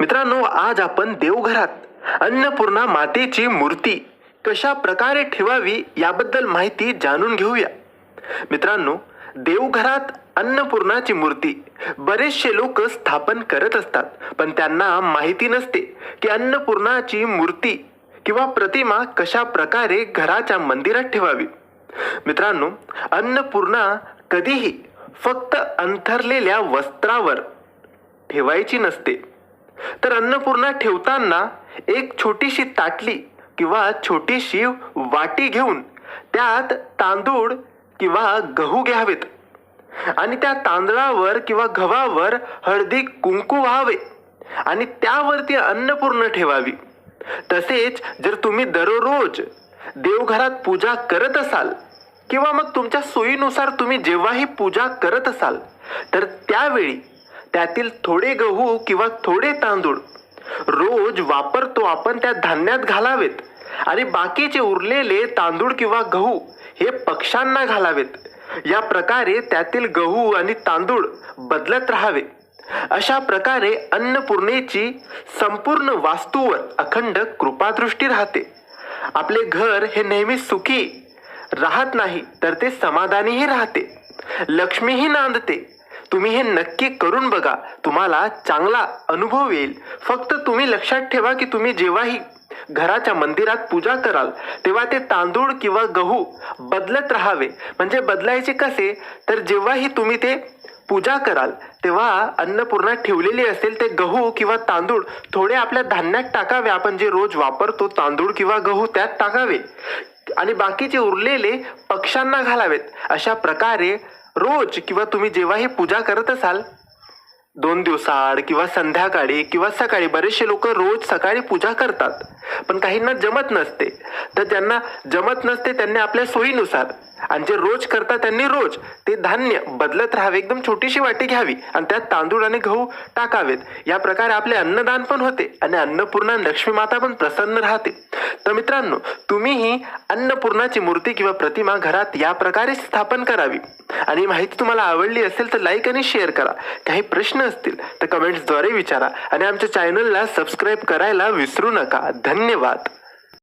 मित्रांनो आज आपण देवघरात अन्नपूर्णा मातेची मूर्ती कशा प्रकारे ठेवावी याबद्दल माहिती जाणून घेऊया. मित्रांनो देवघरात अन्नपूर्णाची मूर्ती बरेचसे लोक स्थापन करत असतात पण त्यांना माहिती नसते की अन्नपूर्णाची मूर्ती किंवा प्रतिमा कशा प्रकारे घराच्या मंदिरात ठेवावी. मित्रांनो अन्नपूर्णा कधीही फक्त अंथरलेल्या वस्त्रावर ठेवायची नसते. तर अन्नपूर्णा ठेवताना एक छोटीशी ताटली किंवा छोटीशी वाटी घेऊन त्यात तांदूळ किंवा गहू घ्यावेत. आणि त्या तांदळावर किंवा गव्हावर हळदी कुंकू व्हावे आणि त्यावरती अन्नपूर्ण ठेवावी. तसेच जर तुम्ही दररोज देवघरात पूजा करत असाल किंवा मग तुमच्या सोयीनुसार तुम्ही जेव्हाही पूजा करत असाल तर त्यावेळी त्यातील थोडे गहू किंवा थोडे तांदूळ रोज वापरतो आपण त्या धान्यात घालावेत. आणि बाकीचे उरलेले तांदूळ किंवा गहू हे पक्ष्यांना घालावेत. या प्रकारे त्यातील गहू आणि तांदूळ बदलत राहावे. अशा प्रकारे अन्नपूर्णेची संपूर्ण वास्तूवर अखंड कृपादृष्टी राहते. आपले घर हे नेहमी सुखी राहत नाही तर ते समाधानीही राहते. लक्ष्मीही नांदते. तुम्ही हे नक्की करून बघा. तुम्हाला चांगला अनुभव येईल. फक्त तुम्ही लक्षात ठेवा की तुम्ही जेव्हाही घराच्या मंदिरात पूजा कराल तेव्हा ते तांदूळ किंवा गहू बदलत राहावे. म्हणजे बदलायचे कसे? तर जेव्हाही तुम्ही ते पूजा कराल तेव्हा अन्नपूर्णा ठेवलेली असेल ते गहू किंवा तांदूळ थोडे आपल्या धान्यात टाकावे. आपण जे रोज वापरतो तांदूळ किंवा गहू त्यात टाकावे. आणि बाकीचे उरलेले पक्ष्यांना घालावेत. अशा प्रकारे रोज किंवा तुम्ही जेव्हा ही पूजा करत असाल दोन दिवसाआड किंवा संध्याकाळी किंवा सकाळी बरेचसे लोक रोज सकाळी पूजा करतात. पण काहींना जमत नसते. तर त्यांना जमत नसते त्यांनी आपल्या सोयीनुसार. आणि जे रोज करतात त्यांनी रोज ते धान्य बदलत राहावे एकदम छोटीशी वाटी घ्यावी आणि त्यात तांदूळ आणि गहू टाकावेत. या प्रकारे आपले अन्नदान पण होते आणि अन्नपूर्णा लक्ष्मी माता पण प्रसन्न राहते. तर मित्रांनो तुम्हीही अन्नपूर्णाची मूर्ती किंवा प्रतिमा घरात या प्रकारे स्थापन करावी. आणि माहिती तुम्हाला आवडली असेल तर लाईक आणि शेअर करा. काही प्रश्न असतील तर कमेंट्सद्वारे विचारा. आणि आमच्या चॅनलला सबस्क्राईब करायला विसरू नका. धन्यवाद. धन्यवाद.